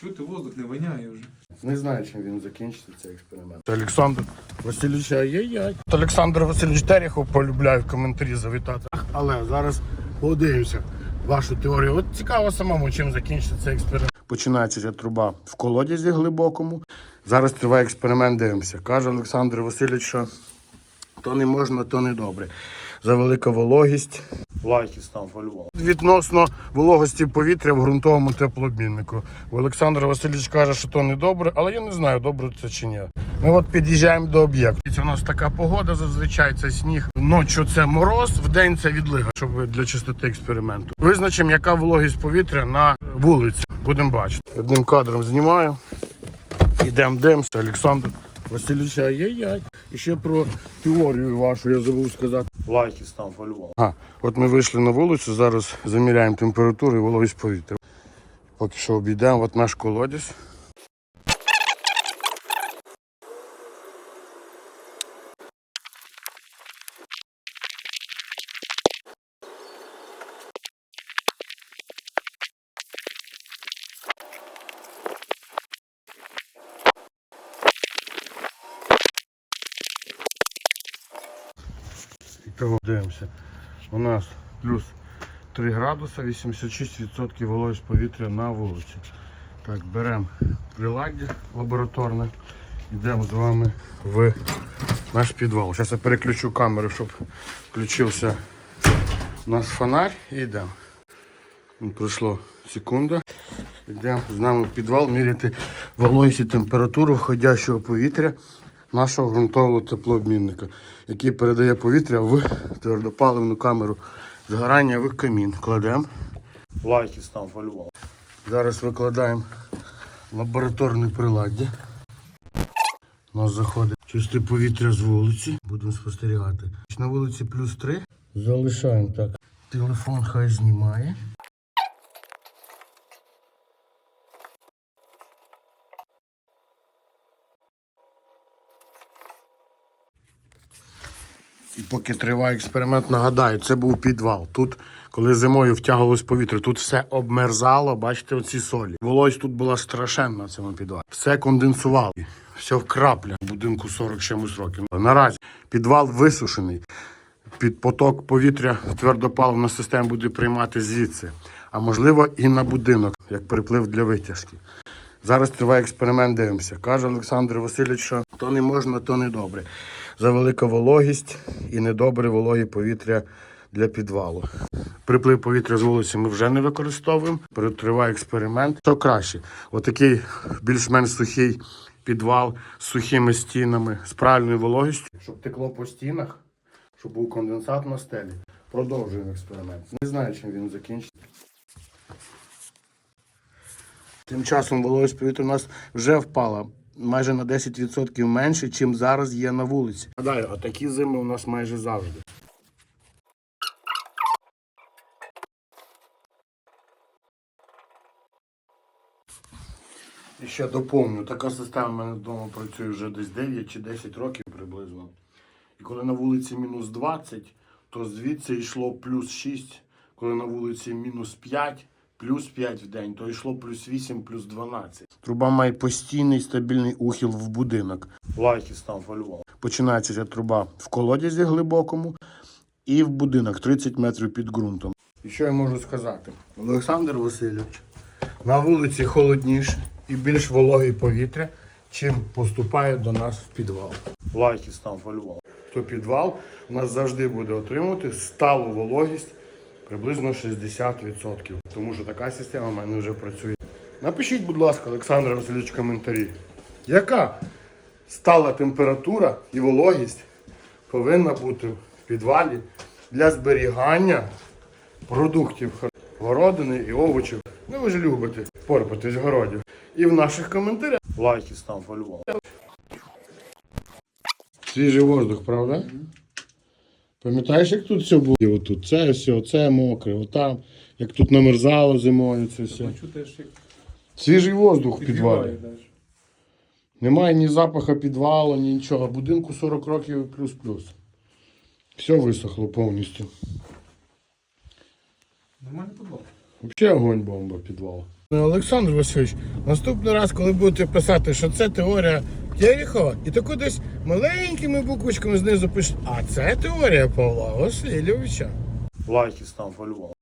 Чути, воздух не воняє вже. Не знаю, чим він закінчиться цей експеримент. Олександр Васильович, ай-яй-яй. Олександр Васильович Терехов полюбляє в коментарі завітати. Але зараз подивимося вашу теорію. От цікаво самому, чим закінчиться цей експеримент. Починається ця труба в колодязі глибокому. Зараз триває експеримент, дивимося. Каже Олександр Васильович, що то не можна, то не добре. За велика вологість. Лайки став по-любому. Відносно вологості повітря в ґрунтовому теплообміннику. Олександр Васильович каже, що то не добре, але я не знаю, добре це чи ні. Ми от під'їжджаємо до об'єкту. Це у нас така погода, зазвичай це сніг. Ночі це мороз, вдень це відлига, щоб для чистоти експерименту. Визначимо, яка вологість повітря на вулиці. Будемо бачити. Одним кадром знімаю. Йдемо дивимося, Олександр Васильович, ай-яй-яй. І ще про теорію вашу я забув сказати. Лайки став полював. А, от ми вийшли на вулицю, зараз заміряємо температуру і вологість повітря. Поки що обійдемо, от наш колодязь. Дивимося. У нас плюс 3 градуса, 86% вологість повітря на вулиці. Так, беремо приладдя лабораторне, йдемо з вами в наш підвал. Зараз я переключу камеру, щоб включився у нас фонарь і йдемо. Пройшло секунда. Йдемо з нами в підвал міряти вологість і температуру входящого повітря нашого ґрунтового теплообмінника, який передає повітря в твердопаливну камеру згорання в камін. Кладемо. Лайки став по-любому. Зараз викладаємо лабораторне приладдя. У нас заходить чисте повітря з вулиці. Будемо спостерігати. На вулиці плюс 3. Залишаємо так. Телефон хай знімає. І поки триває експеримент, нагадаю, це був підвал. Тут, коли зимою втягувалось повітря, тут все обмерзало, бачите, оці солі. Вологість тут була страшенна в цьому підвалі. Все конденсувало, все в краплях. Будинку 40 чимось років. Наразі підвал висушений. Під поток повітря твердопаливна система буде приймати звідси, а можливо і на будинок, як приплив для витяжки. Зараз триває експеримент, дивимося. Каже Олександр Васильович, що то не можна, то не добре. За велика вологість і недобре вологе повітря для підвалу. Приплив повітря з вулиці ми вже не використовуємо. Триває експеримент. Що краще? Отакий більш-менш сухий підвал з сухими стінами, з правильною вологістю. Щоб текло по стінах, щоб був конденсат на стелі. Продовжуємо експеримент. Не знаю, чим він закінчиться. Тим часом вологість повітря у нас вже впала майже на 10% менше, чим зараз є на вулиці. Гадаю, а такі зими у нас майже завжди. І ще доповню, така система в мене вдома працює вже десь 9 чи 10 років приблизно. І коли на вулиці мінус 20, то звідси йшло плюс 6, коли на вулиці мінус 5, плюс 5 в день, то йшло плюс 8, плюс 12. Труба має постійний стабільний ухил в будинок. Лайки став по-любому. Починається ця труба в колодязі глибокому і в будинок 30 метрів під ґрунтом. І що я можу сказати? Олександр Васильович, на вулиці холодніше і більш вологе повітря, чим поступає до нас в підвал. Лайки став по-любому. То підвал у нас завжди буде отримувати сталу вологість приблизно 60%. Тому що така система в мене вже працює. Напишіть, будь ласка, Олександр Васильович, коментарі. Яка стала температура і вологість повинна бути в підвалі для зберігання продуктів городини і овочів. Ну ви ж любите порпатись в городі. І в наших коментарях лайки став по-любому. Свіжий воздух, правда? Пам'ятаєш, як тут все було? Отут це все, це мокре, отам, як тут намерзало зимою, це все. Чути, як Свіжий воздух в підвалі. Немає ні запаха підвалу, ні нічого. Будинку 40 років плюс-плюс. Все висохло повністю. Нормально підвал. Взагалі огонь бомба підвал. Олександр Васильович, наступний раз, коли будете писати, що це теорія Терехова, і таку десь маленькими буквочками знизу пишуть, а це теорія Павла Васильовича. Лайки став по-любому.